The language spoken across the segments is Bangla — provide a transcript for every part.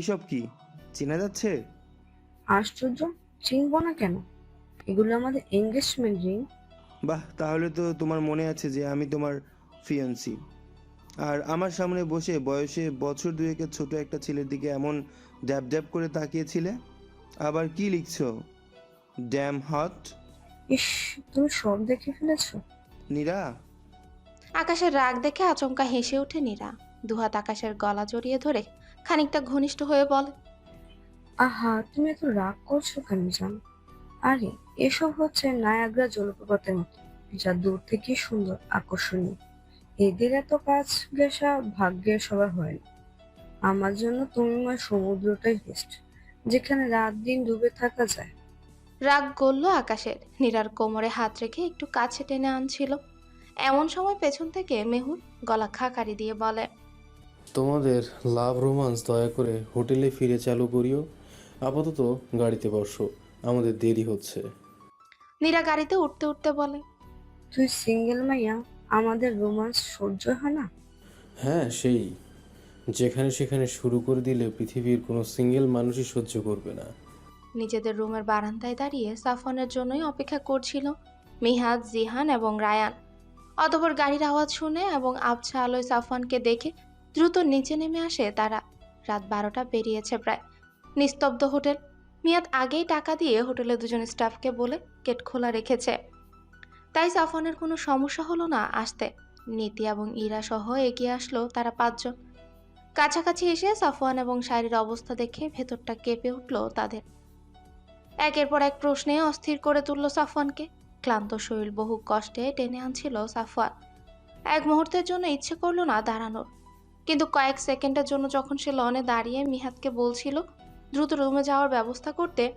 এসব কি চেনা যাচ্ছে? আশ্চর্য চিনব না কেন? এগুলো আমাদের এঙ্গেজমেন্ট রিং বাহ তাহলে তো তোমার মনে আছে যে আমি তোমার ফিয়ান্সি আর আমার সামনে বসে বয়সে বছর দুয়েকের ছোট একটা ছেলের দিকে এমন ড্যাব ড্যাব করে তাকিয়েছিলে? আবার কি লিখছো? ড্যাম হট ইস তুমি সব দেখে ফেলেছো। নীরা? আকাশের রাগ দেখে আচমকা হেসে ওঠে নীরা। দুহাত আকাশের গলা জড়িয়ে ধরে খানিকটা ঘনিষ্ঠ হয়ে বলে আহা তুমি এত রাগ করছ কেন জান? আরে এসব হচ্ছে নায়াগ্রা জলপ্রপাতের মতো যা দূর থেকে সুন্দর আকর্ষণীয়। এদের এত কাজ ঘেঁষা ভাগ্যের সবার হয় না। আমার জন্য তুমি আমার সমুদ্রটাই বেস্ট যেখানে রাত দিন ডুবে থাকা যায়। রাগ গলল আকাশের নীরার কোমরে হাত রেখে একটু কাছে টেনে আনছিল। এমন সময় পেছন থেকে মেহুর গলা খাকারি দিয়ে বলে তোমাদের লাভ রোমান্স দয়া করে হোটেলে ফিরে চালু করিও। আপাতত গাড়িতে বসো আমাদের দেরি হচ্ছে। নীরা গাড়িতে উঠতে উঠতে বলে তুই সিঙ্গেল মাইয়া আমাদের রোমান্স সহ্য হয় না? হ্যাঁ সেই। যেখানে সেখানে শুরু করে দিলে পৃথিবীর কোনো সিঙ্গেল মানুষই সহ্য করবে না। নিজেদের রুমের বারান্দায় দাঁড়িয়ে সাফনের জন্যই অপেক্ষা করছিল মিহাদ জিহান এবং রায়ান। অতপর গাড়ির আওয়াজ শুনে এবং আবছা আলোয় সাফওয়ানকে দেখে দ্রুত নিচে নেমে আসে তারা। রাত বারোটা পেরিয়েছে প্রায়। নিস্তব্ধ হোটেল। মিয়াদ আগেই টাকা দিয়ে হোটেলে দুজন স্টাফকে বলে গেট খোলা রেখেছে। তাই সাফওয়ানের কোনো সমস্যা হলো না আসতে। নীতি এবং ইরা সহ এগিয়ে আসলো তারা পাঁচজন। কাছাকাছি এসে সাফওয়ান এবং শাড়ির অবস্থা দেখে ভেতরটা কেঁপে উঠল তাদের। একের পর এক প্রশ্নে অস্থির করে তুলল সাফওয়ানকে। ক্লান্ত শরীর বহু কষ্টে টেনে আনছিল সাফওয়ান। এক মুহূর্তের জন্য ইচ্ছে করল না দাঁড়ানোর। কিন্তু কয়েক সেকেন্ডের জন্য যখন সে লনে দাঁড়িয়ে মিহাদকে বলছিল, দ্রুত রুমে যাওয়ার ব্যবস্থা করতে,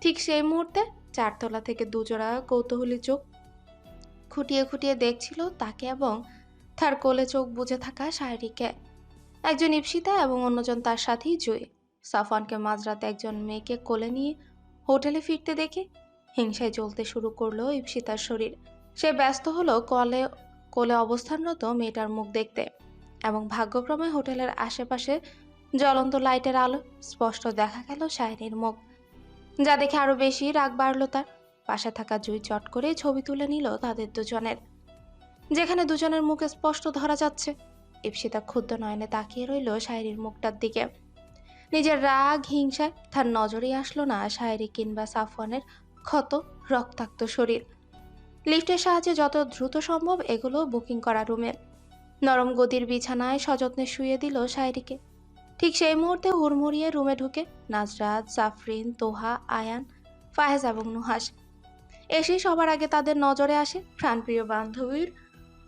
ঠিক সেই মুহূর্তে চারতলা থেকে দুজোড়া কৌতূহলী চোখ খুঁটিয়ে খুঁটিয়ে দেখছিল তাকে এবং তার কোলে চোখ বুজে থাকা শায়রিকে। একজন ইপসিতা এবং অন্যজন তার সাথেই জয়ী। সাফওয়ানকে মাঝরাতে একজন মেয়েকে কোলে নিয়ে হোটেলে ফিরতে দেখে হিংসায় জ্বলতে শুরু করল ইপসিতার শরীর। সে ব্যস্ত হলো কলে, কোলে অবস্থানরত মেয়েটার মুখ দেখতে। এবং ভাগ্যক্রমে হোটেলের আশেপাশে জ্বলন্ত লাইটের আলো স্পষ্ট দেখা গেল শায়নির মুখ। যা দেখে আরও বেশি রাগ বাড়ল তার। পাশে থাকা জুই চট করে ছবি তুলে নিল তাদের দুজনের। যেখানে দুজনের মুখে স্পষ্ট ধরা যাচ্ছে। ইপসিতা ক্ষুদ্র নয়নে তাকিয়ে রইল শায়রির মুখটার দিকে। নিজের রাগ, হিংসায় তার নজরেই আসলো না শায়রি কিংবা সাফওয়ানের ক্ষত, রক্তাক্ত শরীর। লিফটের সাহায্যে যত দ্রুত সম্ভব এগুলো বুকিং করা রুমে। নরম গদির বিছানায় সযত্নে শুয়ে দিল শায়রিকে ঠিক সেই মুহূর্তে হুড়মুড়িয়ে রুমে ঢুকে নাজরাত, জাফরিন, তোহা, আয়ান, ফায়েজ এবং নুহাস এসেই সবার আগে তাদের নজরে আসে প্রাণপ্রিয় বান্ধবীর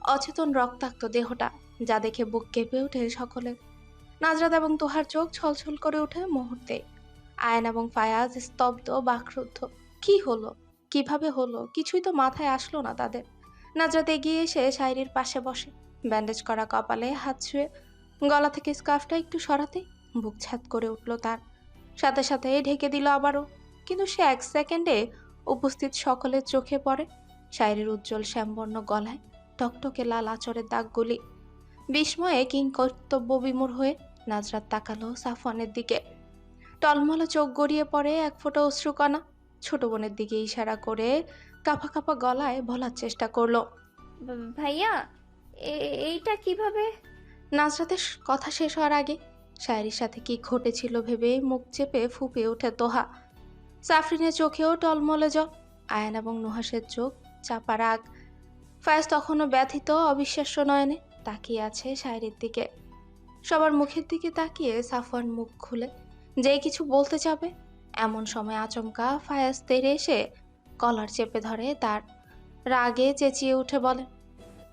অচেতন রক্তাক্ত দেহটা, যা দেখে বুক কেঁপে ওঠে সকলের। নাজরাত এবং তোহার চোখ ছলছল করে ওঠে মুহূর্তে আয়ন এবং ফায়াজ স্তব্ধ, বাকরুদ্ধ। কি হলো? কীভাবে হলো? কিছুই তো মাথায় আসলো না তাদের। নাজরাত এগিয়ে এসে শায়রির পাশে বসে। ব্যান্ডেজ করা কপালে হাত ছুঁয়ে গলা থেকে স্কার্ফটা একটু সরাতে বুক ছাত করে উঠল তার। সাথে সাথে ঢেকে দিল আবারও। কিন্তু সে এক সেকেন্ডে উপস্থিত সকলের চোখে পড়ে শায়রির উজ্জ্বল শ্যামবর্ণ গলায় টকটকে লাল আচরের দাগগুলি। বিস্ময়ে কিং কর্তব্য বিমূর হয়ে নাজরাত তাকালো সাফওয়ানের দিকে। টলমলে চোখ গড়িয়ে পড়ে এক ফোঁটা অশ্রুকণা। ছোট বোনের দিকে ইশারা করে কাঁপা কাঁপা গলায় বলার চেষ্টা করল। ভাইয়া এইটা কীভাবে? নাজরাতের কথা শেষ হওয়ার আগে শায়রির সাথে কি ঘটেছিল ভেবে মুখ চেপে ফুপে ওঠে তোহা। সাফরিনের চোখেও টলমলে জল, আয়ন এবং নুহাসের চোখ চাপা রাগ। ফায়াজ তখনও ব্যথিত, অবিশ্বাস্য নয়নে তাকিয়ে আছে শায়রির দিকে। সবার মুখের দিকে তাকিয়ে সাফওয়ান মুখ খুলে যেই কিছু বলতে যাবে, এমন সময় আচমকা ফায়াজ তেড়ে এসে কলার চেপে ধরে তার। রাগে চেঁচিয়ে উঠে বলে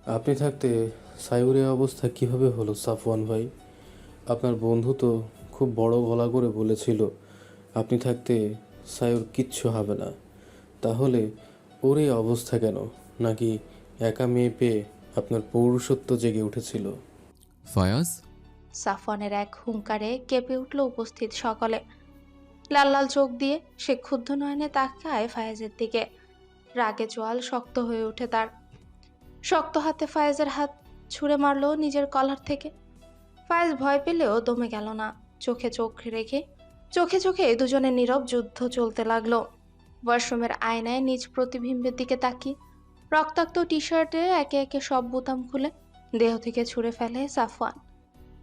আপনি থাকতে সাইউরের অবস্থা কীভাবে হলো সাফওয়ান ভাই? আপনার বন্ধু তো খুব বড় গলা করে বলেছিল আপনি থাকতে সায়ুর কিচ্ছু হবে না। তাহলে ওর এই অবস্থা কেন? নাকি একা মেয়ে পেয়ে আপনার পৌরুষত্ব জেগে উঠেছিল? ফায়াজ? সাফওয়ানের এক হুঙ্কারে কেঁপে উঠল উপস্থিত সকলে। লাল লাল চোখ দিয়ে সে ক্ষুব্ধ নয়নে তাকায় ফায়াজের দিকে। রাগে চোয়াল শক্ত হয়ে ওঠে তার। শক্ত হাতে ফায়েজের হাত ছুঁড়ে মারলো নিজের কলার থেকে। ফায়েজ ভয় পেলেও দমে গেল না, চোখে চোখ রেখে। চোখে চোখে দুজনের নীরব যুদ্ধ চলতে লাগল। ওয়াশরুমের আয়নায় নিজ প্রতিবিম্বের দিকে তাকিয়ে রক্তাক্ত টি শার্টে একে একে সব বোতাম খুলে দেহ থেকে ছুঁড়ে ফেলে সাফওয়ান।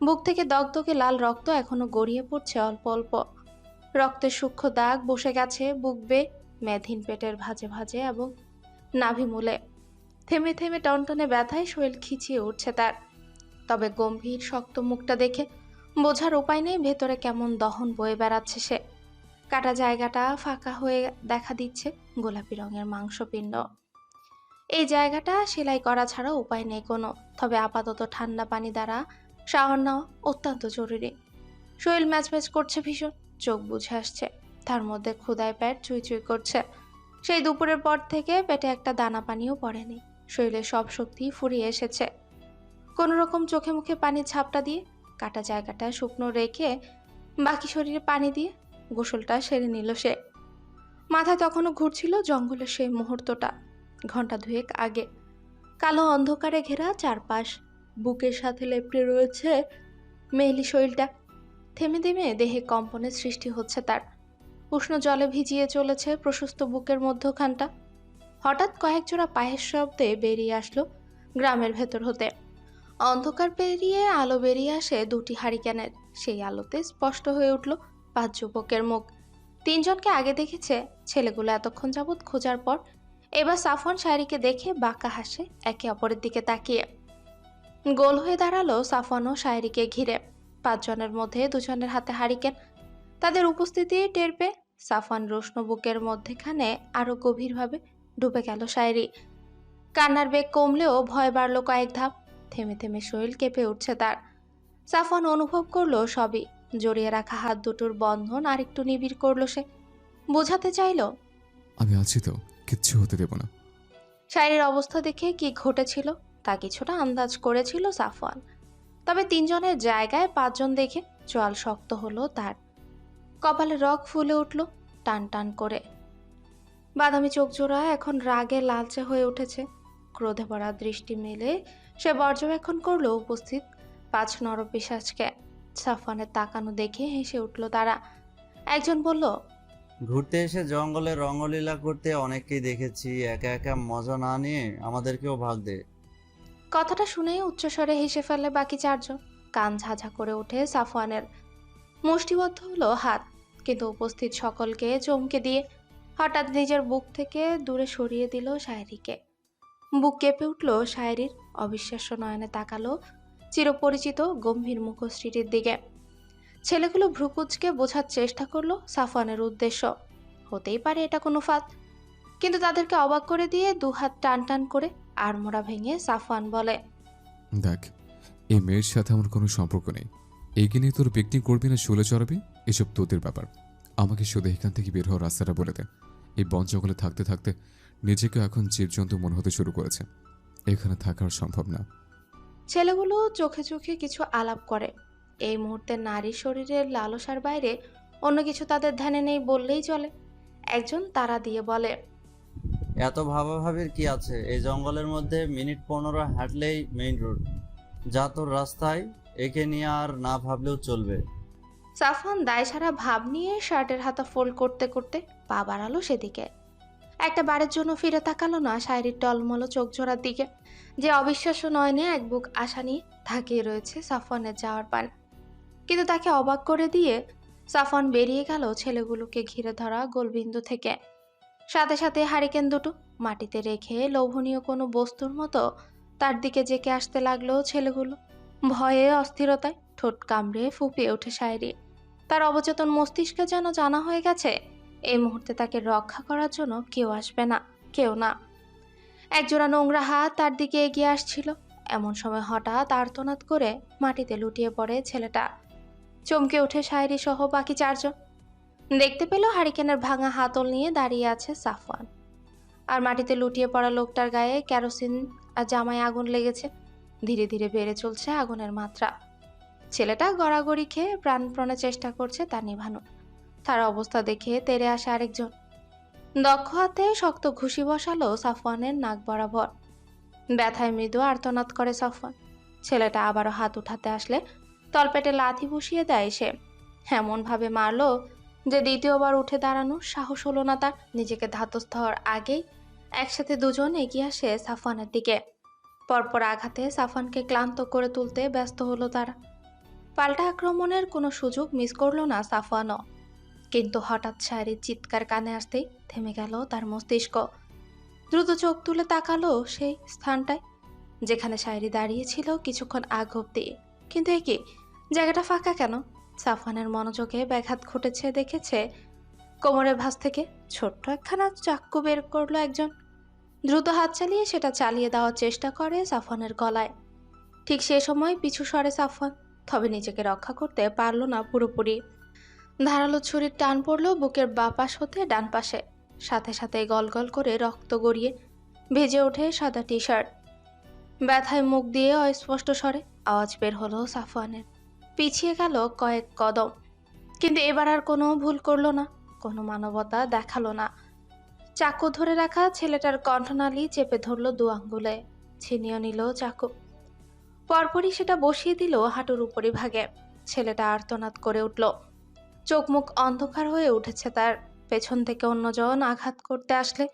বুক থেকে দগদগে লাল রক্ত এখনও গড়িয়ে পড়ছে অল্প অল্প। রক্তের সূক্ষ্ম দাগ বসে গেছে বুক বে মেধহীন পেটের ভাজে ভাজে এবং নাভিমূলে থেমে থেমে টনটনে ব্যথায় শরীর খিচিয়ে উঠছে তার। তবে গম্ভীর, শক্ত মুখটা দেখে বোঝার উপায় নেই ভেতরে কেমন দহন বয়ে বেড়াচ্ছে সে। কাটা জায়গাটা ফাঁকা হয়ে দেখা দিচ্ছে গোলাপি রঙের মাংসপিণ্ড। এই জায়গাটা সেলাই করা ছাড়া উপায় নেই কোনো, তবে আপাতত ঠান্ডা পানি দ্বারা শাওয়ার নেওয়া অত্যন্ত জরুরি। শরীর ম্যাচ ম্যাচ করছে ভীষণ, চোখ বুঝে আসছে, তার মধ্যে ক্ষুদায় পেট চুই চুই করছে। সেই দুপুরের পর থেকে পেটে একটা দানা পানিও পড়েনি। শরীরে সব শক্তি ফুরিয়ে এসেছে। কোনো রকম চোখে মুখে পানির ছাপটা দিয়ে, কাটা জায়গাটা শুকনো রেখে, বাকি শরীরে পানি দিয়ে গোসলটা সেরে নিল সে। মাথায় তখনও ঘুরছিল জঙ্গলের সেই মুহূর্তটা ঘণ্টা দুয়েক আগে। কালো অন্ধকারে ঘেরা চারপাশ, বুকের সাথে লেপটে রয়েছে মেহলি শরীরটা। থেমে থেমে দেহে কম্পনের সৃষ্টি হচ্ছে তার। উষ্ণ জলে ভিজিয়ে চলেছে প্রশস্ত বুকের মধ্যখানটা। হঠাৎ কয়েক জোড়া পায়ের শব্দে বেরিয়ে আসলো গ্রামের ভেতর হতে। অন্ধকার পেরিয়ে আলো বেরিয়ে আসে দুটি হারিকেনের। সেই আলোতে স্পষ্ট হয়ে উঠল পাঁচ যুবকের মুখ। তিনজনকে আগে দেখেছে ছেলেগুলো এতক্ষণ যাবৎ খোঁজার পর। এবার সাফন শায়রিকে দেখে বাঁকা হাসে একে অপরের দিকে তাকিয়ে। গোল হয়ে দাঁড়াল সাফন ও শায়রিকে ঘিরে। পাঁচজনের মধ্যে দুজনের হাতে হারিকেন। তাদের উপস্থিতি টের পেয়ে সাফান রোশন বুকের মধ্যেখানে আরও গভীরভাবে ডুবে গেল শায়রি। কান্নার বেগ কমলেও ভয় বাড়ল কয়েক ধাপ। থেমে থেমে শরীর কেঁপে উঠছে তার। সাফান অনুভব করল সবই। জড়িয়ে রাখা হাত দুটোর বন্ধন আরেকটু নিবিড় করল সে। বোঝাতে চাইলো আমি আছি তো কিচ্ছু হতে দেব না। শায়রির অবস্থা দেখে কি ঘটেছিল তা কিছুটা আন্দাজ করেছিল সাফওয়ান। তবে তিনজনের জায়গায় পাঁচজন দেখে চোয়াল শক্ত হলো তার। কপালে রগ ফুলে উঠল টান টান করে। বাদামি চোখ জোড়া এখন রাগে লালচে হয়ে উঠেছে। ক্রোধে ভরা দৃষ্টি মেলে সে পর্যবেক্ষণ করল উপস্থিত। পাঁচ নরপিসাজকে সাফওয়ানের তাকানো দেখে হেসে উঠল তারা। একজন বলল ঘুরতে এসে জঙ্গলে রঙ্গলীলা করতে অনেককেই দেখেছি একা একা মজা না নিয়ে আমাদেরকেও ভাগ দে। কথাটা শুনেই উচ্চস্বরে হেসে ফেলে বাকি চারজন। কান ঝাঝা করে ওঠে সাফওয়ানের। মুষ্টিবদ্ধ হলো হাত কিন্তু উপস্থিত সকলকে চমকে দিয়ে হঠাৎ নিজের বুক থেকে দূরে সরিয়ে দিল শায়রিকে। বুক কেঁপে উঠল শায়রির অবিশ্বাস্য নয়নে তাকালো চিরপরিচিত গম্ভীর মুখশ্রীটির দিকে। ছেলেগুলো ভ্রুকুচকে বোঝার চেষ্টা করল সাফওয়ানের উদ্দেশ্য। হতেই পারে এটা কোনো ফাঁদ। কিন্তু তাদেরকে অবাক করে দিয়ে দুহাত টান টান করে আড়মোড়া ভেঙে সাফওয়ান বলে, দেখ এই মেয়ের সাথে আমার কোনো সম্পর্ক নেই। এগিয়ে নিয়ে তোর পিকনিক করবি না, শুলে চড়াবি? এসব তোদের ব্যাপার। আমাকে শুধু এখান থেকে বের হওয়ার রাস্তাটা বলে দে। এই বন জঙ্গলে থাকতে থাকতে নিজেকে এখন জীবজন্তু মনে হতে শুরু করেছে। এখানে থাকা আর সম্ভব না। ছেলেগুলো চোখে চোখে কিছু আলাপ করে। এই মুহূর্তে নারী শরীরের লালসার বাইরে অন্য কিছু তাদের ধ্যানে নেই বললেই চলে। একজন তারা দিয়ে বলে এত ভাবাভাবির কি আছে? এই জঙ্গলের মধ্যে মিনিট পনেরো হাঁটলেই মেইন রোড। যা তোর রাস্তায় একে নিয়ে আর না ভাবলেও চলবে। সাফান দায় সারা ভাব নিয়ে শার্টের হাতা ফোল্ড করতে করতে পা বাড়ালো সেদিকে। একটা বারের জন্য ফিরে তাকালো না শায়রির টলমলো চোখ জোড়ার দিকে। যে অবিশ্বাস্য নয়নে এক বুক আশা নিয়ে থাকিয়ে রয়েছে সাফওয়ানের যাওয়ার পান। কিন্তু তাকে অবাক করে দিয়ে সাফওয়ান বেরিয়ে গেল ছেলেগুলোকে ঘিরে ধরা গোলবিন্দু থেকে। সাথে সাথে হারিকেন দুটো মাটিতে রেখে লোভনীয় কোনো বস্তুর মতো তার দিকে জেকে আসতে লাগল ছেলেগুলো। ভয়ে, অস্থিরতায় ঠোঁট কামড়ে ফুপিয়ে ওঠে শায়রি। তার অবচেতন মস্তিষ্কে যেন জানা হয়ে গেছে এই মুহূর্তে তাকে রক্ষা করার জন্য কেউ আসবে না, কেউ না। একজোড়া নোংরা হাত তার দিকে এগিয়ে আসছিল। এমন সময় হঠাৎ আর্তনাদ করে মাটিতে লুটিয়ে পড়ে ছেলেটা। চমকে উঠে শায়রি সহ বাকি চারজন। দেখতে পেল হারিকেনের ভাঙা হাতল নিয়ে দাঁড়িয়ে আছে সাফওয়ান। আর মাটিতে লুটিয়ে পড়া লোকটার গায়ে কেরোসিন আর জামায় আগুন লেগেছে। ধীরে ধীরে বেড়ে চলছে আগুনের মাত্রা। ছেলেটা গড়াগড়ি খেয়ে প্রাণপণে চেষ্টা করছে তা নিভানোর। তার অবস্থা দেখে তেরে আসে আরেকজন। দক্ষ হাতে শক্ত ঘুষি বসালো সাফওয়ানের নাক বরাবর। ব্যথায় মৃদু আর্তনাদ করে সাফওয়ান। ছেলেটা আবারও হাত উঠাতে আসলে তলপেটে লাথি বসিয়ে দেয় সে। এমনভাবে মারলো যে দ্বিতীয়বার উঠে দাঁড়ানোর সাহস হলো না তার। নিজেকে ধাতস্থ হওয়ার আগেই একসাথে দুজন এগিয়ে আসে সাফওয়ানের দিকে। পরপর আঘাতে সাফানকে ক্লান্ত করে তুলতে ব্যস্ত হলো তারা। পাল্টা আক্রমণের কোনো সুযোগ মিস করল না সাফওয়ানও। কিন্তু হঠাৎ শায়রির চিৎকার কানে আসতেই থেমে গেল তার মস্তিষ্ক। দ্রুত চোখ তুলে তাকালো সেই স্থানটায়, যেখানে শায়রি দাঁড়িয়েছিল কিছুক্ষণ আগ অব্দি কিন্তু এ কি? জায়গাটা ফাঁকা কেন? সাফানের মনোযোগে ব্যাঘাত ঘটেছে দেখেছে কোমরের ভাঁজ থেকে ছোট্ট একখানা চাক্কু বের করল একজন। দ্রুত হাত চালিয়ে সেটা চালিয়ে দেওয়ার চেষ্টা করে সাফানের গলায়। ঠিক সে সময় পিছু সরে সাফান তবে নিজেকে রক্ষা করতে পারল না পুরোপুরি। ধারালো ছুরির টান পড়ল বুকের বাপাশ হতে ডান পাশে। সাথে সাথে গলগল করে রক্ত গড়িয়ে ভেজে ওঠে সাদা টি শার্ট ব্যথায় মুখ দিয়ে অস্পষ্ট স্বরে আওয়াজ বের হলো সাফওয়ানের। পিছিয়ে গেল কয়েক কদম। কিন্তু এবার আর কোনো ভুল করল না, কোনো মানবতা দেখাল না। চাকু ধরে রাখা ছেলেটার কণ্ঠনালী চেপে ধরলো দু আঙ্গুলে, ছিনিয়ে নিল চাকু। পরপরই সেটা বসিয়ে দিল হাঁটুর উপরি ভাগে ছেলেটা আর্তনাদ করে উঠল। চোখ মুখ অন্ধকার হয়ে উঠেছে তার। পেছন থেকে অন্যজন আঘাত করতে আসলে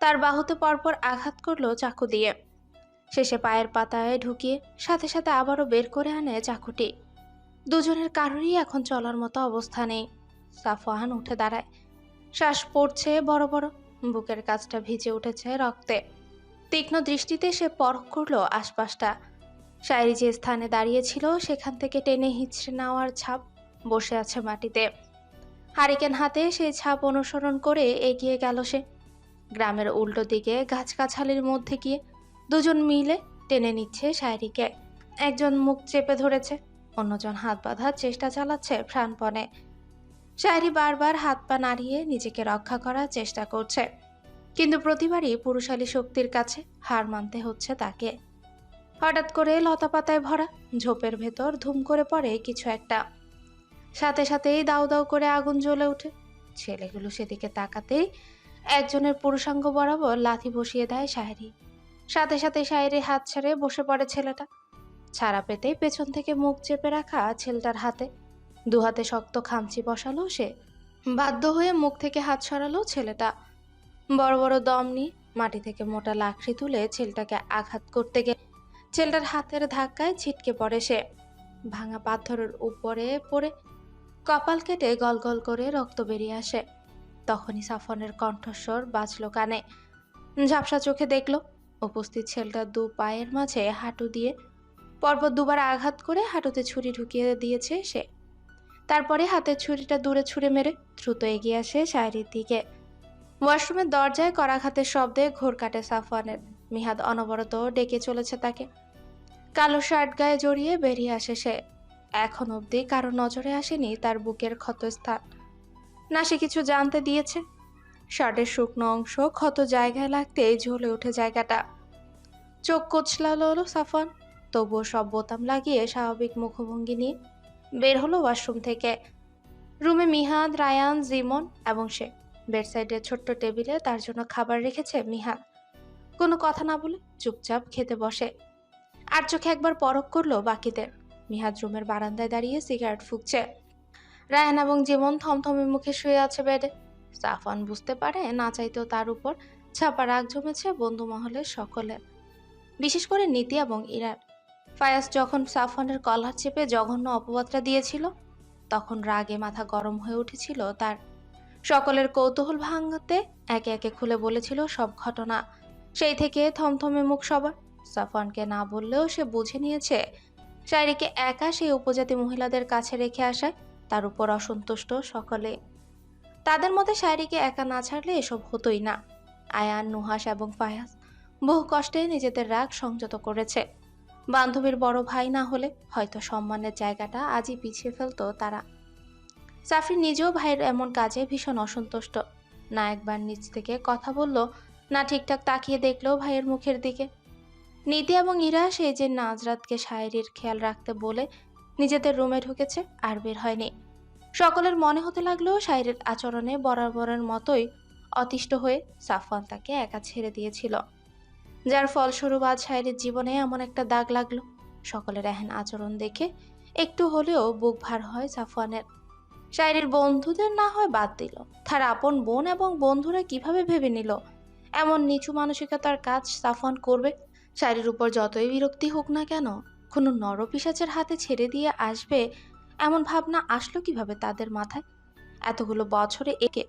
তার বাহুতে পরপর আঘাত করল চাকু দিয়ে। শেষে পায়ের পাতায় ঢুকিয়ে সাথে সাথে আবারও বের করে আনে চাকুটি। দুজনের কারোরই এখন চলার মতো অবস্থা নেই। সাফওয়ান উঠে দাঁড়ায়। শ্বাস পড়ছে বড় বড়। বুকের কাজটা ভিজে উঠেছে রক্তে। তীক্ষ্ণ দৃষ্টিতে সে পরখ করল আশপাশটা। শায়রি যে স্থানে দাঁড়িয়েছিল সেখান থেকে টেনে হিচড়ে নেওয়ার ছাপ বসে আছে মাটিতে। হারিকেন হাতে সেই ছাপ অনুসরণ করে এগিয়ে গেল সে। গ্রামের উল্টো দিকে গাছগাছালির মধ্যে গিয়ে দুজন মিলে টেনে নিচ্ছে শায়রিকে। একজন মুখ চেপে ধরেছে, অন্যজন হাত বাঁধার চেষ্টা চালাচ্ছে প্রাণপণে। শায়রি বারবার হাত পা নাড়িয়ে নিজেকে রক্ষা করার চেষ্টা করছে, কিন্তু প্রতিবারই পুরুষালী শক্তির কাছে হার মানতে হচ্ছে তাকে। হঠাৎ করে লতাপাতায় ভরা ঝোপের ভেতর ধুম করে পড়ে কিছু একটা। সাথে সাথেই দাউ দাউ করে আগুন জ্বলে ওঠে। ছেলেগুলো সেদিকে তাকাতেই একজনের পুরুষাঙ্গ বরাবর লাথি বসিয়ে দেয় শায়রি সাথে সাথে শায়রির হাত ছেড়ে বসে পড়ে ছেলেটা। ছাড়া পেতেই পেছন থেকে মুখ চেপে রাখা ছেলেটার হাতে। দু হাতে শক্ত খামচি বসালো সে। বাধ্য হয়ে মুখ থেকে হাত সরালো ছেলেটা। বড় বড় দম নিয়ে মাটি থেকে মোটা লাকড়ি তুলে ছেলেটাকে আঘাত করতে গেলে ছেলেটার হাতের ধাক্কায় ছিটকে পড়ে সে। ভাঙা পাথরের উপরে পড়ে কপাল কেটে গল গল করে রক্ত বেরিয়ে আসে। তখনই সাফনের কণ্ঠস্বর বাজলো কানে। ঝাপসা চোখে দেখল, উপস্থিত ছেলেটার দু পায়ের মাঝে হাঁটু দিয়ে, পরপর দুবার আঘাত করে হাঁটুতে ছুরি ঢুকিয়ে দিয়েছে সে। তারপরে হাতের ছুরিটা দূরে ছুঁড়ে মেরে দ্রুত এগিয়ে আসে শায়রির দিকে। ওয়াশরুমের দরজায় করাঘাতের শব্দে ঘোর কাটে সাফওয়ানের মিহাদ অনবরত ডেকে চলেছে তাকে। কালো শার্ট গায়ে জড়িয়ে বেরিয়ে আসে সে। এখন অবধি কারও নজরে আসেনি তার বুকের ক্ষতস্থান। না, সে কিছু জানতে দিয়েছে। শার্টের শুকনো অংশ ক্ষত জায়গায় লাগতে ঝুলে ওঠে জায়গাটা। চোখ কোচলালো সাফন তবুও সব বোতাম লাগিয়ে স্বাভাবিক মুখভঙ্গি নিয়ে বের হলো ওয়াশরুম থেকে। রুমে মিহাদ রায়ান, জিমন এবং সে। বেডসাইডের ছোট্ট টেবিলে তার জন্য খাবার রেখেছে মিহাদ কোনো কথা না বলে চুপচাপ খেতে বসে। আর চোখে একবার পরখ করল বাকিদের। মিহাদ রুমের বারান্দায় দাঁড়িয়ে সিগারেট ফুঁকছে। রায়ান এবং জীবন থমথমে মুখে শুয়ে আছে বেডে। সাফান বুঝতে পারে, না চাইতেও তার উপর ছাপা রাগ জমেছে বন্ধু মহলের সকলের বিশেষ করে নীতি এবং ইরার। ফায়াজ যখন সাফানের কলার চেপে জঘন্য অপবাদটা দিয়েছিল, তখন রাগে মাথা গরম হয়ে উঠেছিল তার। সকলের কৌতূহল ভাঙতে একে একে খুলে বলেছিল সব ঘটনা। সেই থেকে থমথমে মুখ সবার। সাফানকে না বললেও সে বুঝে নিয়েছে শায়রিকে একা সেই উপজাতি মহিলাদের কাছে রেখে আসায় তার উপর অসন্তুষ্ট সকলে। তাদের মধ্যে শায়রিকে একা না ছাড়লে এসব হতোই না। আয়ান নুহাস এবং ফায়াজ বহু কষ্টে নিজেদের রাগ সংযত করেছে। বান্ধবীর বড় ভাই না হলে হয়তো সম্মানের জায়গাটা আজই পিছিয়ে ফেলতো তারা। সাফরি নিজেও ভাইয়ের এমন কাজে ভীষণ অসন্তুষ্ট। না একবার নিজ থেকে কথা বলল, না ঠিকঠাক তাকিয়ে দেখল ভাইয়ের মুখের দিকে। নীতি এবং ইরা সেই যে নাজরাতকে শায়েরির খেয়াল রাখতে বলে নিজেদের রুমে ঢুকেছে আর বের হয়নি। সকলের মনে হতে লাগল শায়েরির আচরণে বরাবরের মতোই অতিষ্ঠ হয়ে সাফওয়ান তাকে একা ছেড়ে দিয়েছিল। যার ফলস্বরূপ আজ শায়েরির জীবনে এমন একটা দাগ লাগল। সকলের এহেন আচরণ দেখে একটু হলেও বুক ভার হয় সাফওয়ানের। শায়রির বন্ধুদের না হয় বাদ দিল। তার আপন বোন এবং বন্ধুরা কীভাবে ভেবে নিল? এমন নিচু মানসিকতার কাজ সাফওয়ান করবে শায়রির উপর যতই বিরক্তি হোক না কেন, কোনো নরপিসাচের হাতে ছেড়ে দিয়ে আসবে এমন ভাবনা আসলো কীভাবে তাদের মাথায়? এতগুলো বছরে একে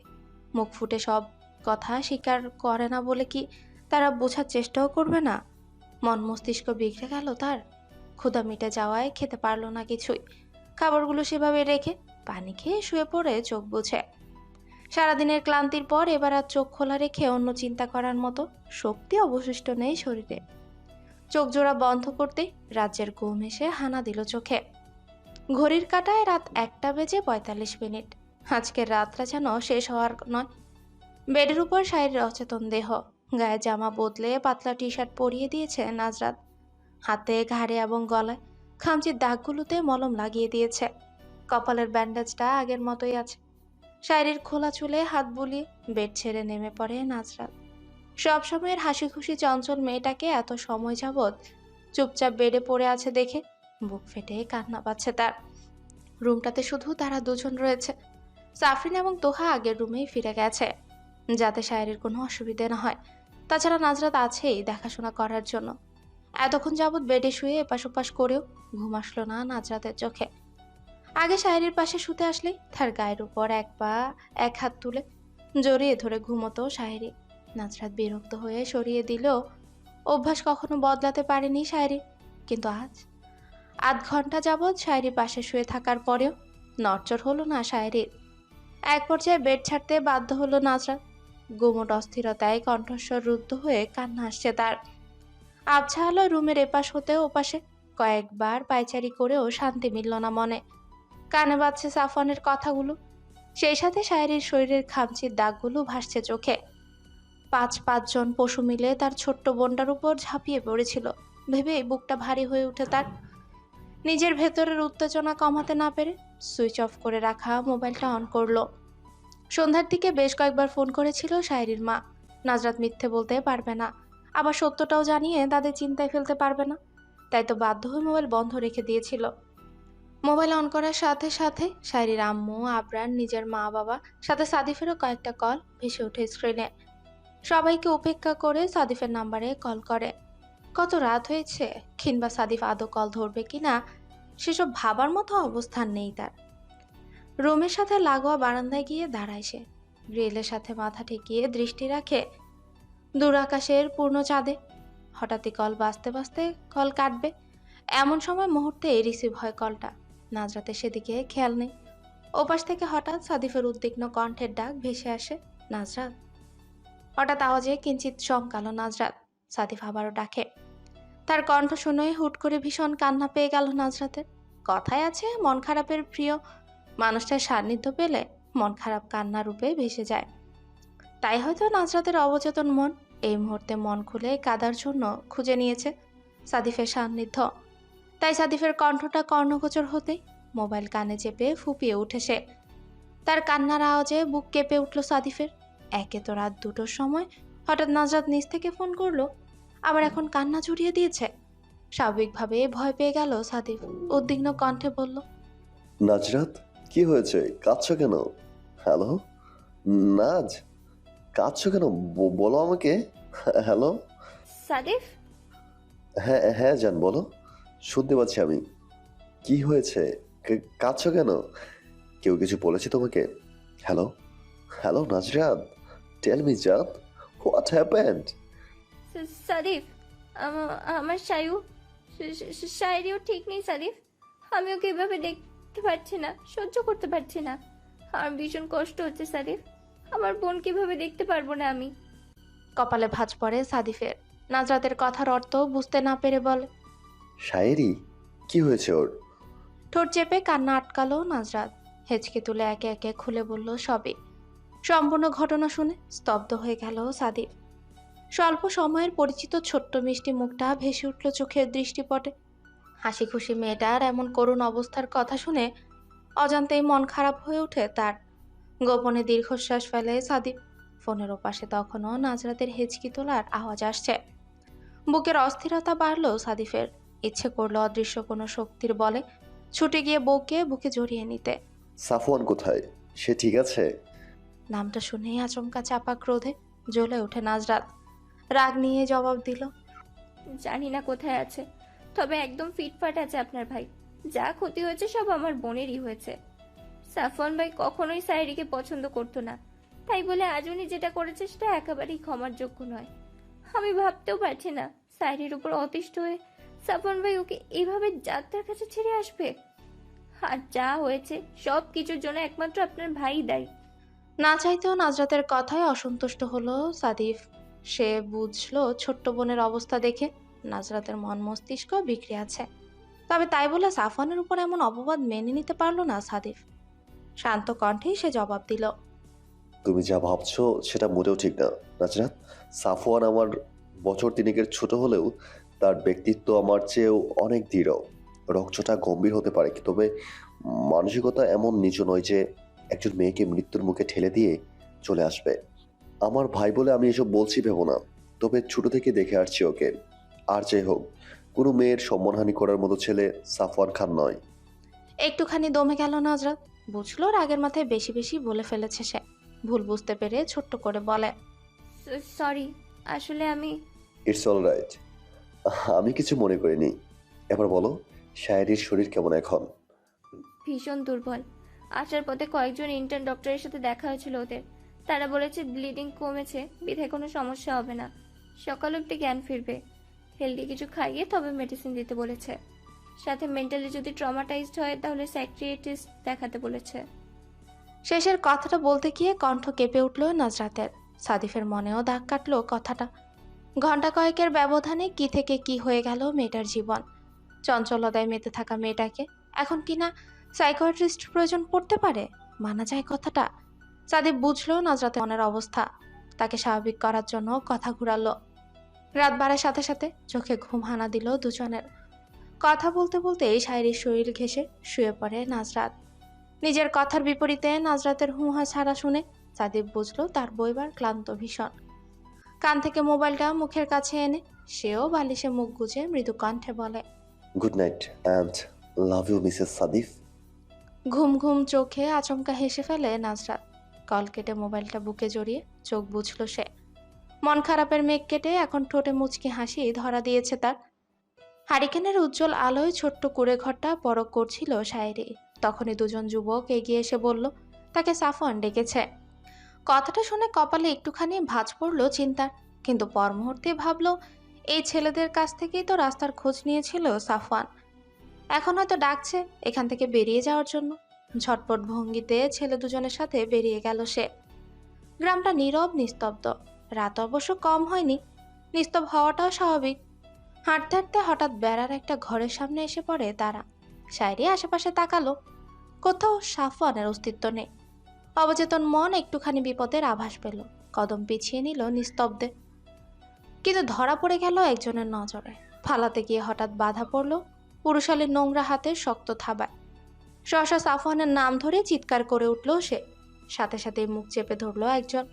মুখ ফুটে সব কথা স্বীকার করে না বলে কি তারা বোঝার চেষ্টাও করবে না? মন মস্তিষ্ক বিগড়ে গেল তার। ক্ষুদা মিটে যাওয়ায় খেতে পারল না কিছুই। খাবারগুলো সেভাবে রেখে পানি খেয়ে শুয়ে পড়ে চোখ বুঝে। সারাদিনের ক্লান্তির পর এবার আর চোখ খোলা রেখে অন্য চিন্তা করার মতো শক্তি অবশিষ্ট নেই শরীরে। চোখ জোড়া বন্ধ করতে রাজ্যের ঘুম এসে হানা দিল চোখে। ঘড়ির কাটায় রাত একটা বেজে পঁয়তাল্লিশ মিনিট। আজকের রাতটা যেন শেষ হওয়ার নয়। বেডের উপর শাড়ির অচেতন দেহ। গায়ে জামা বদলে পাতলা টি শার্ট পরিয়ে দিয়েছে নাজরাত। হাতে ঘাড়ে এবং গলায় খামচির দাগগুলোতে মলম লাগিয়ে দিয়েছে। কপালের ব্যান্ডেজটা আগের মতোই আছে। শাড়ির খোলা চুলে হাত বুলিয়ে বেড ছেড়ে নেমে পড়ে নাজরাত। সব সময়ের হাসি খুশি চঞ্চল মেয়েটাকে এত সময় যাবৎ চুপচাপ বেডে পড়ে আছে দেখে বুক ফেটে কান্না পাচ্ছে তার। রুমটাতে শুধু তারা দুজন রয়েছে। সাফরিন এবং তোহা আগের রুমেই ফিরে গেছে, যাতে শায়রের কোনো অসুবিধে না হয়। তাছাড়া নাজরাত আছেই দেখাশোনা করার জন্য। এতক্ষণ যাবৎ বেডে শুয়ে এপাশ ওপাশ করেও ঘুম আসলো না নাজরাতের চোখে। আগে শায়রির পাশে শুতে আসলেই তার গায়ের উপর এক পা, এক হাত তুলে জড়িয়ে ধরে ঘুমতো শায়রি নাজরাত বিরক্ত হয়ে সরিয়ে দিল, অভ্যাস কখনো বদলাতে পারেনি শায়রি, কিন্তু আজ? আধ ঘণ্টা যাবৎ শায়রির পাশে শুয়ে থাকার পরেও নড়চড় হলো না শায়রির। এক পর্যায়ে বেড ছাড়তে বাধ্য হলো নাজরাত। গুমট অস্থিরতায় কণ্ঠস্বর রুদ্ধ হয়ে কান্না আসছে তার। আবছা আলো রুমের এপাশ হতে ওপাশে কয়েকবার পায়চারি করেও শান্তি মিলল না মনে। কানে বাজছে সাফনের কথাগুলো। সেই সাথে শায়রির শরীরের খামচির দাগগুলো ভাসছে চোখে। পাঁচ পাঁচজন পশু মিলে তার ছোট্ট বোনটার উপর ঝাঁপিয়ে পড়েছিল। ভেবে বুকটা ভারী হয়ে উঠে তার। নিজের ভেতরের উত্তেজনা কমাতে না পেরে সুইচ অফ করে রাখা মোবাইলটা অন করল। সন্ধ্যার দিকে বেশ কয়েকবার ফোন করেছিল শায়রির মা। নাজরাত মিথ্যে বলতে পারবে না। আবার সত্যটাও জানিয়ে তাদের চিন্তায় ফেলতে পারবে না। তাই তো বাধ্য হয়ে মোবাইল বন্ধ রেখে দিয়েছিল। মোবাইল অন করার সাথে সাথে শায়রির আম্মু আবরান নিজের মা বাবা সাথে সাদিফেরও কয়েকটা কল ভেসে ওঠে স্ক্রিনে। সবাইকে উপেক্ষা করে সাদিফের নাম্বারে কল করে। কত রাত হয়েছে? কিংবা সাদিফ আদৌ কল ধরবে কিনা? সেসব ভাবার মতো অবস্থান নেই তার। রুমের সাথে লাগোয়া বারান্দায় গিয়ে দাঁড়ায় সে। গ্রিলের সাথে মাথা ঠেকিয়ে দৃষ্টি রাখে দূর আকাশের পূর্ণ চাঁদে। হঠাৎই কল বাজতে বাজতে কল কাটবে। এমন সময় মুহূর্তে রিসিভ হয় কলটা। নাজরাতে সেদিকে খেয়াল নেই। ওপাশ থেকে হঠাৎ সাদিফের উদ্বিগ্ন কণ্ঠের ডাক ভেসে আসে, নাজরাত! হঠাৎ আওয়াজে কিঞ্চিত চমকালো নাজরাত। সাদিফ আবারও ডাকে। তার কণ্ঠ শুনে হুট করে ভীষণ কান্না পেয়ে গেল নাজরাতের। কথায় আছে, মন খারাপের প্রিয়। মানুষটার সান্নিধ্য পেলে মন খারাপ কান্না রূপে ভেসে যায়। তাই হয়তো নাজরাতের অবচেতন মন এই মুহূর্তে মন খুলে কাদার জন্য খুঁজে নিয়েছে সাদিফের সান্নিধ্য। তাই সাদিফের কণ্ঠটা কর্ণগোচর হতেই মোবাইল কানে চেপে ফুপিয়ে উঠেছে। তার কান্নার আওয়াজে বুক কেঁপে উঠল সাদিফের। একে তো রাত দুটোর সময় হঠাৎ নাজরাত নিচ থেকে ফোন করল। আবার এখন কান্না জড়িয়ে দিয়েছে। স্বাভাবিকভাবে ভয় পেয়ে গেল সাদিফ। উদ্বিগ্ন কণ্ঠে বলল নাজরাত কি হয়েছে? কাঁদছো কেন? হ্যালো? নাজ কাঁদছো কেন? ব- বলো আমাকে। হ্যালো? সাদিফ? হ্যাঁ হ্যাঁ জান বলো। শুনতে পাচ্ছি আমি। কি হয়েছে? কাঁদছো কেন? কেউ কিছু বলেছে তোমাকে? Hello? Hello Nazrat? Tell me জান হোয়াট হ্যাপেন্ড সাদিফ আমা- আমার সায়ু শায়রিও ঠিক নেই সাদিফ আমি ওকে এভাবে দেখতে পারছি না সহ্য করতে পারছি না। আমার ভীষণ কষ্ট হচ্ছে সাদিফ আমার বোন কীভাবে দেখতে পারব না আমি। কপালে ভাঁজ পড়ে সাদিফের। নাজরাতের কথার অর্থ বুঝতে না পেরে বলে শায়েরি কি হয়েছে ওর? ঠোঁট চেপে কান্না আটকালো নাজরাত। হেঁচকে তুলে একে একে খুলে বলল সবই। সম্পূর্ণ ঘটনা শুনে স্তব্ধ হয়ে গেল সাদিফ স্বল্প সময়ের পরিচিত ছোট্ট মিষ্টি মুখটা ভেসে উঠল চোখের দৃষ্টিপটে। হাসি খুশি মেয়েটার এমন করুণ অবস্থার কথা শুনে অজান্তেই মন খারাপ হয়ে ওঠে তার। গোপনে দীর্ঘশ্বাস ফেলে সাদিফ ফোনের ওপাশে তখনও নাজরাতের হেঁচকি তোলার আওয়াজ আসছে। বুকের অস্থিরতা বাড়ল সাদিফের। ইচ্ছে করল অদৃশ্য কোনো শক্তির বলে ছুটে গিয়ে বউকে বুকে জড়িয়ে নিতে। সাফওয়ান কোথায়? সে ঠিক আছে? নামটা শুনেই আচমকা চাপা ক্রোধে জ্বলে ওঠে নাজরাত। রাগ নিয়ে জবাব দিল, জানি না কোথায় আছে, তবে একদম ফিটফাট আছে আপনার ভাই। যা ক্ষতি হয়েছে সব আমার বোনেরই হয়েছে। সাফওয়ান ভাই কখনোই সাইরিকে পছন্দ করতো না। তাই বলে আজ উনি যেটা করেছে সেটা একেবারেই ক্ষমার যোগ্য নয়। আমি ভাবতেও পারছি না সাইরির উপর অতিষ্ঠ হয়ে সাফওয়ান ভাই ওকে এভাবে যাত্রার কাছে ছেড়ে আসবে। আর যা হয়েছে সব কিছুর জন্য একমাত্র আপনার ভাই দায়ী। না চাইতেও নাজরাতের কথায় অসন্তুষ্ট হলো সাদিফ। সে বুঝলো ছোট্ট বোনের অবস্থা দেখে নাজরাতের মন মস্তিষ্ক বিক্রি আছে। তবে তাই বলে সাফওয়ানের উপর এমন অপবাদ মেনে নিতে পারল না সাদিফ। শান্ত কণ্ঠেই সে জবাব দিল, তুমি যা ভাবছ সেটা মোটেও ঠিক না, নাজরাত। সাফওয়ান আমার বছর তিনেকের ছোট হলেও তার ব্যক্তিত্ব আমার চেয়েও অনেক দৃঢ়। রক্তটা গম্ভীর হতে পারে তবে মানসিকতা এমন নিচু নয় যে একজন মেয়েকে মৃত্যুর মুখে ঠেলে দিয়ে চলে আসবে। আমার ভাই বলে আমি এসব বলছি ভেবো না। তবে ছোট থেকে দেখে আসছি ওকে। আর যাই হোক কোনো মেয়ের সম্মানহানি করার মতো ছেলে সাফওয়ান খান নয়। একটুখানি দমে গেল নাজরাত। বুঝলো রাগের মাথায় বেশি বেশি বলে ফেলেছে সে। ভুল বুঝতে পেরে ছোট্ট করে বলে সরি আসলে আমি ইটস অল রাইট আমি কিছু মনে করিনি। এবার বলো শায়েরির শরীর কেমন এখন? ভীষণ দুর্বল। আসার পথে কয়েকজন ইন্টার্ন ডক্টরের সাথে দেখা হয়েছিল ওদের। তারা বলেছে ব্লিডিং কমেছে, বিধায় কোনো সমস্যা হবে না। সকাল অব্দি জ্ঞান ফিরবে। হেলদি কিছু খাইয়ে তবে মেডিসিন দিতে বলেছে। সাথে মেন্টালি যদি ট্রমাটাইজড হয়, তাহলে সাইক্রিয়েটিস্ট দেখাতে বলেছে। শেষের কথাটা বলতে গিয়ে কণ্ঠ কেঁপে উঠল নাজরাতের। সাদিফের মনেও দাগ কাটলো কথাটা। ঘণ্টা কয়েকের ব্যবধানে কি থেকে কি হয়ে গেল মেয়েটার জীবন। চঞ্চলতায় মেতে থাকা মেয়েটাকে এখন কিনা সাইকোয়াট্রিস্ট প্রয়োজন পড়তে পারে? মানা যায় কথাটা। সাদিফ বুঝলো নাজরাতের মনের অবস্থা। তাকে স্বাভাবিক করার জন্য কথা ঘুরালো। রাত বাড়ার সাথে সাথে চোখে ঘুম হানা দিল দুজনের। কথা বলতে বলতে শায়রির শরীর ঘেঁষে শুয়ে পড়ে নাজরাত। নিজের কথার বিপরীতে নাজরাতের হুঁহা ছাড়া শুনে সাদিব বুঝলো তার বইবার ক্লান্ত ভীষণ। কান থেকে মোবাইলটা মুখের কাছে এনে সেও বালিশে মুখ গুজে মৃদু কণ্ঠে বলে good night love you Mrs Sadif ঘুম ঘুম চোখে আচমকা হেসে ফেলে নাজরাত। কল কেটে মোবাইলটা বুকে জড়িয়ে চোখ বুঝলো সে। মন খারাপের মেঘ কেটে এখন ঠোঁটে মুচকি হাসি ধরা দিয়েছে তার। হারিকেনের উজ্জ্বল আলোয় ছোট্ট কুড়ে ঘরটা পরক করছিল শায়েরি। তখনই দুজন যুবক এগিয়ে এসে বলল, তাকে সাফওয়ান ডেকেছে। কথাটা শুনে কপালে একটুখানি ভাঁজ পড়ল চিন্তার, কিন্তু পর মুহূর্তে ভাবলো, এই ছেলেদের কাছ থেকেই তো রাস্তার খোঁজ নিয়েছিল সাফওয়ান। এখন হয়তো ডাকছে এখান থেকে বেরিয়ে যাওয়ার জন্য। ঝটপট ভঙ্গিতে ছেলে দুজনের সাথে বেরিয়ে গেল সে। গ্রামটা নীরব, নিস্তব্ধ। রাত অবশ্য কম হয়নি। নিস্তব হওয়াটাও স্বাভাবিক। হাঁটতে হাঁটতে হঠাৎ বেড়ার একটা ঘরের সামনে এসে পড়ে তারা। শায়রি আশেপাশে তাকালো। কোথাও সাফওয়ানের অস্তিত্ব নেই। অবচেতন মন একটুখানি বিপদের আভাস পেল। কদম পিছিয়ে নিল নিস্তব্ধে। কিন্তু ধরা পড়ে গেল একজনের নজরে। ফালাতে গিয়ে হঠাৎ বাধা পড়ল পুরুষালীর নোংরা হাতে শক্ত থাবায়। সহসা সাফওয়ানের নাম ধরে চিৎকার করে উঠল সে। সাথে সাথে মুখ চেপে ধরলো একজন।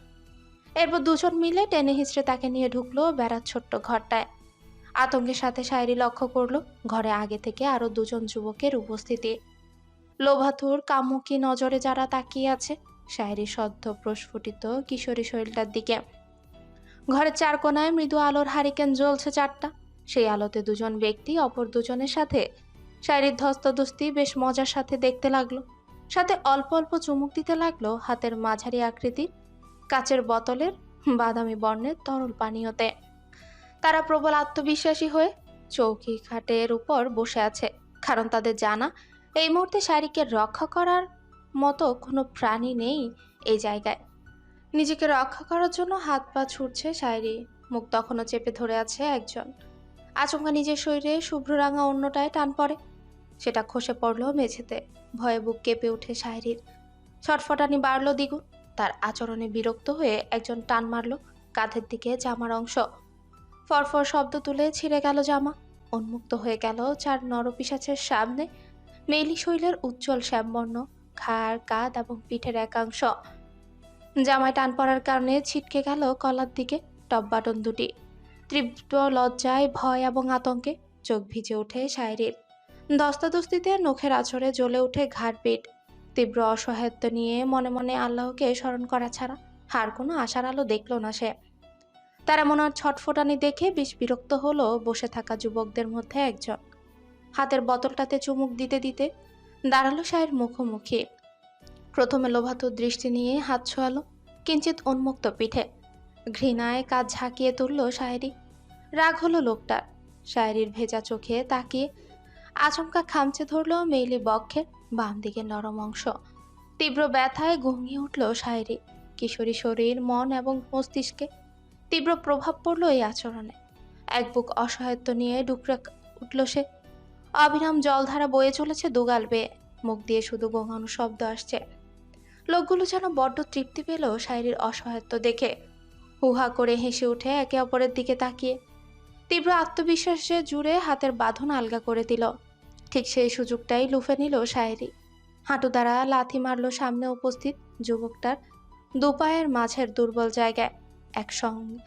এরপর দুজন মিলে টেনে হিঁচড়ে তাকে নিয়ে ঢুকলো বেড়ার ছোট্ট ঘরটায়। আতঙ্কের সাথে শায়রি লক্ষ্য করল, ঘরে আগে থেকে আরও দুজন যুবকের উপস্থিতি। লোভাতুর, কামুকি নজরে যারা তাকিয়ে আছে শায়রি সদ্য প্রস্ফুটিত কিশোরী শরীরটার দিকে। ঘরের চার কোনায় মৃদু আলোর হারিকেন জ্বলছে চারটা। সেই আলোতে দুজন ব্যক্তি অপর দুজনের সাথে শায়রির ধস্তধস্তি বেশ মজার সাথে দেখতে লাগল। সাথে অল্প অল্প চুমুক দিতে লাগল হাতের মাঝারি আকৃতির কাচের বোতলের বাদামি বর্ণের তরল পানীয়তে। তারা প্রবল আত্মবিশ্বাসী হয়ে চৌকি খাটের উপর বসে আছে, কারণ তাদের জানা এই মুহূর্তে শায়রিকে রক্ষা করার মতো কোনো প্রাণী নেই এই জায়গায়। নিজেকে রক্ষা করার জন্য হাত পা ছুটছে শায়রি মুখ তখনও চেপে ধরে আছে একজন। আচমকা নিজের শরীরে শুভ্র রাঙা অন্যটায় টান পড়ে। সেটা খসে পড়ল মেঝেতে। ভয়ে বুক কেঁপে উঠে শায়রির ছটফটানি বাড়ল দ্বিগুণ। তার আচরণে বিরক্ত হয়ে একজন টান মারল কাঁধের দিকে জামার অংশ। ফরফর শব্দ তুলে ছিঁড়ে গেল জামা। উন্মুক্ত হয়ে গেল চার নরপিসাচের সামনে। মেলি শৈলের উজ্জ্বল শ্যামবর্ণ ঘাড় কাঁধ এবং পিঠের একাংশ। জামায় টান পড়ার কারণে ছিটকে গেল কলার দিকে টপ বাটন দুটি। তীব্র লজ্জায় ভয় এবং আতঙ্কে চোখ ভিজে ওঠে শায়রির দস্তাদস্তিতে নখের আছরে জ্বলে ওঠে ঘাড় পিঠ তীব্র অসহায়ত্ব নিয়ে মনে মনে আল্লাহকে স্মরণ করা ছাড়া আর কোনো আশার আলো দেখল না সে। তারা মনে হয় ছটফটানি দেখে বেশ বিরক্ত হলো বসে থাকা যুবকদের মধ্যে একজন। হাতের বোতলটাতে চুমুক দিতে দিতে দাঁড়াল সায়ের মুখোমুখি। প্রথমে লোভাতুর দৃষ্টি নিয়ে হাত ছোয়ালো কিঞ্চিত উন্মুক্ত পিঠে। ঘৃণায় কাজ ঝাঁকিয়ে তুলল শায়েরি। রাগ হলো লোকটার। শায়েরির ভেজা চোখে তাকিয়ে আচমকা খামচে ধরল মেইলি বক্ষের বাম দিকে নরম অংশ। তীব্র ব্যথায় ঘুমিয়ে উঠল শায়েরি। কিশোরী শরীর, মন এবং মস্তিষ্কে তীব্র প্রভাব পড়ল এই আচরণে। এক বুক অসহায়ত্ব নিয়ে ডুকরে উঠল সে। অবিরাম জলধারা বয়ে চলেছে দুগাল বেয়ে। মুখ দিয়ে শুধু গোঙানো শব্দ আসছে। লোকগুলো যেন বড্ড তৃপ্তি পেল শায়েরির অসহায়ত্ব দেখে। হুহা করে হেসে উঠে একে অপরের দিকে তাকিয়ে। তীব্র আত্মবিশ্বাসে জুড়ে হাতের বাঁধন আলগা করে দিল। ঠিক সেই সুযোগটাই লুফে নিল শায়েরি। হাঁটু দ্বারা লাথি মারল সামনে উপস্থিত যুবকটার দুপায়ের মাঝের দুর্বল জায়গায় একসঙ্গে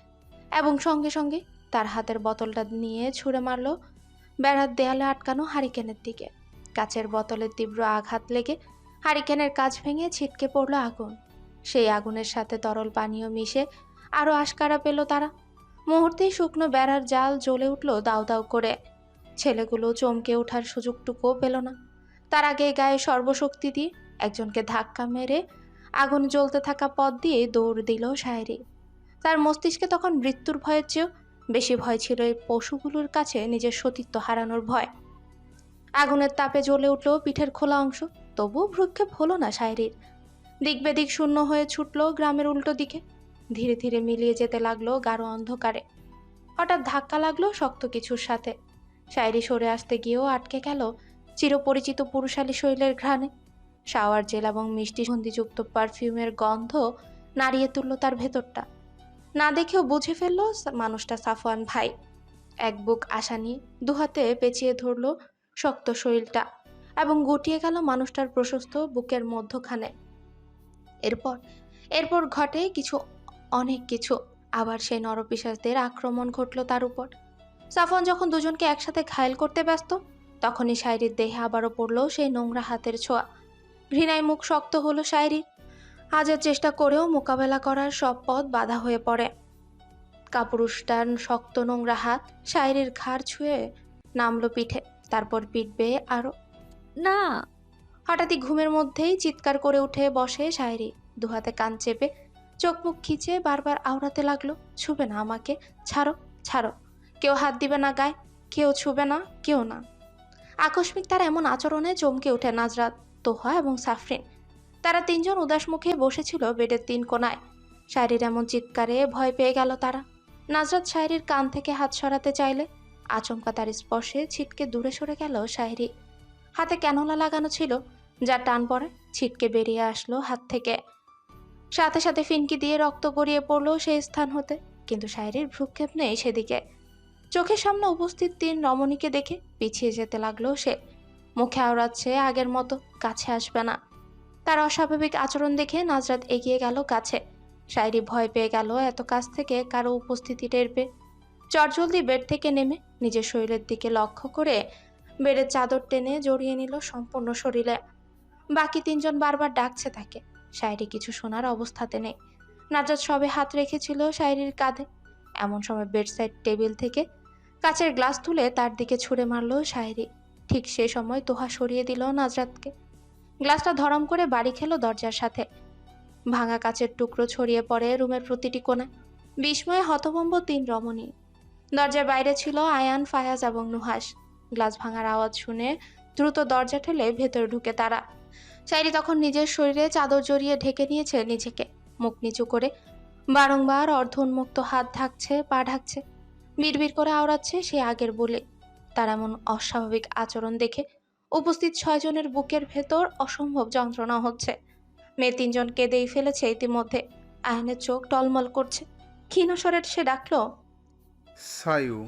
এবং সঙ্গে সঙ্গে তার হাতের বোতলটা নিয়ে ছুঁড়ে মারল বেড়ার দেয়ালে আটকানো হারিকেনের দিকে। কাচের বোতলের তীব্র আঘাত লেগে হারিকেনের কাজ ভেঙে ছিটকে পড়ল আগুন। সেই আগুনের সাথে তরল পানীয় মিশে আরও আশকারা পেল তারা। মুহূর্তেই শুকনো বেড়ার জাল জ্বলে উঠল দাউ দাউ করে। ছেলেগুলো চমকে ওঠার সুযোগটুকুও পেল না। তার আগে গায়ে সর্বশক্তি দিয়ে একজনকে ধাক্কা মেরে আগুন জ্বলতে থাকা পথ দিয়ে দৌড় দিল শায়েরি। তার মস্তিষ্কে তখন মৃত্যুর ভয়ের চেয়েও বেশি ভয় ছিল এই পশুগুলোর কাছে নিজের সতীত্ব হারানোর ভয়। আগুনের তাপে জ্বলে উঠল পিঠের খোলা অংশ, তবুও ভ্রুক্ষেপ হলো না শায়েরির। দিক বেদিক শূন্য হয়ে ছুটল গ্রামের উল্টো দিকে। ধীরে ধীরে মিলিয়ে যেতে লাগল গাঢ় অন্ধকারে। হঠাৎ ধাক্কা লাগল শক্ত কিছুর সাথে। শায়রি সরে আসতে গিয়েও আটকে গেল চিরপরিচিত পুরুষালী শৈলের ঘ্রাণে। শাওয়ার জেল এবং মিষ্টি সন্ধিযুক্ত পারফিউমের গন্ধ নাড়িয়ে তুলল তার ভেতরটা। না দেখেও বুঝে ফেলল মানুষটা সাফওয়ান ভাই। এক বুক আশা নিয়ে দুহাতে পেঁচিয়ে ধরল শক্ত শরীরটা এবং গুটিয়ে গেল মানুষটার প্রশস্ত বুকের মধ্যখানে। এরপর এরপর ঘটে কিছু অনেক কিছু। আবার সেই নরপিশাচদের আক্রমণ ঘটল তার উপর। সাফন যখন দুজনকে একসাথে ঘায়েল করতে ব্যস্ত, তখনই শায়রির দেহে আবারও পড়ল সেই নোংরা হাতের ছোঁয়া। ঘৃণায় মুখ শক্ত হলো শায়রির। হাজার চেষ্টা করেও মোকাবেলা করার সব পথ বাধা হয়ে পড়ে। কাপুরুষটার শক্ত নোংরা হাত শায়রির ঘাড় ছুঁয়ে নামলো পিঠে, তারপর পিঠ বেয়ে আরও। না! হঠাৎই ঘুমের মধ্যেই চিৎকার করে উঠে বসে শায়রি, দুহাতে কান চেপে চোখ মুখ খিচে বারবার আওড়াতে লাগল, ছুবে না আমাকে, ছাড়ো ছাড়ো। কেউ হাত দিবে না গায়ে, কেউ ছুবে না, কেউ না। আকস্মিক তার এমন আচরণে চমকে ওঠে নাজরাত, তোহা এবং সাফরিন। তারা তিনজন উদাস মুখে বসেছিল বেডের তিন কোনায়। শায়রির এমন চিৎকারে ভয় পেয়ে গেল তারা। নাজরাত শায়রির কান থেকে হাত সরাতে চাইলে, আচমকা তার স্পর্শে ছিটকে দূরে সরে গেল শায়রি। হাতে ক্যানোলা লাগানো ছিল, যার টান পড়ে ছিটকে বেরিয়ে আসলো হাত থেকে। সাথে সাথে ফিনকি দিয়ে রক্ত গড়িয়ে পড়ল সেই স্থান হতে। কিন্তু শায়রির ভ্রুক্ষেপ নেই সেদিকে। চোখের সামনে উপস্থিত তিন রমণীকে দেখে পিছিয়ে যেতে লাগল সে। মুখে আওড়াচ্ছে আগের মতো, কাছে আসবে না। তার অস্বাভাবিক আচরণ দেখে নাজরাত এগিয়ে গেল কাছে। শায়রি ভয় পেয়ে গেল এত কাছ থেকে কারও উপস্থিতি টের পেয়ে। চটজলদি বেড থেকে নেমে নিজের শরীরের দিকে লক্ষ্য করে বেডের চাদর টেনে জড়িয়ে নিল সম্পূর্ণ শরীরে। বাকি তিনজন বারবার ডাকছে তাকে। শায়রি কিছু শোনার অবস্থাতে নেই। নাজাত সবে হাত রেখেছিল শায়রির কাঁধে। এমন সময় বেডসাইড টেবিল থেকে কাচের গ্লাস তুলে তার দিকে ছুঁড়ে মারল শায়রি। ঠিক সে সময় তোহা সরিয়ে দিল নাজরাতকে গ্লাসটা ধরম করে বাড়ি খেলো দরজার সাথে। ভাঙা কাচের টুকরো ছড়িয়ে পড়ে রুমের প্রতিটি কোণায়। বিস্ময়ে হতভম্ব তিন রমণী। দরজার বাইরে ছিল আয়ান, ফায়াজ এবং নুহাস গ্লাস ভাঙার আওয়াজ শুনে দ্রুত দরজা ঠেলে ভেতরে ঢুকে তারা শাইরি তখন নিজের শরীরে চাদর জড়িয়ে ঢেকে নিয়েছে নিজেকে। মুখ নিচু করে বারংবার অর্ধ উন্মুক্ত হাত ঢাকছে, পা ঢাকছে। বিড়বিড় করে আওড়াচ্ছে সে আগের বলে। তার এমন অস্বাভাবিক আচরণ দেখে উপস্থিত ছয়জনের বুকের ভেতর অসম্ভব যন্ত্রণা হচ্ছে। মেয়ে তিনজন কেঁদেই ফেলেছে ইতিমধ্যে। আয়নের চোখ টলমল করছে। ক্ষীণস্বরের সে ডাকলো, সায়ু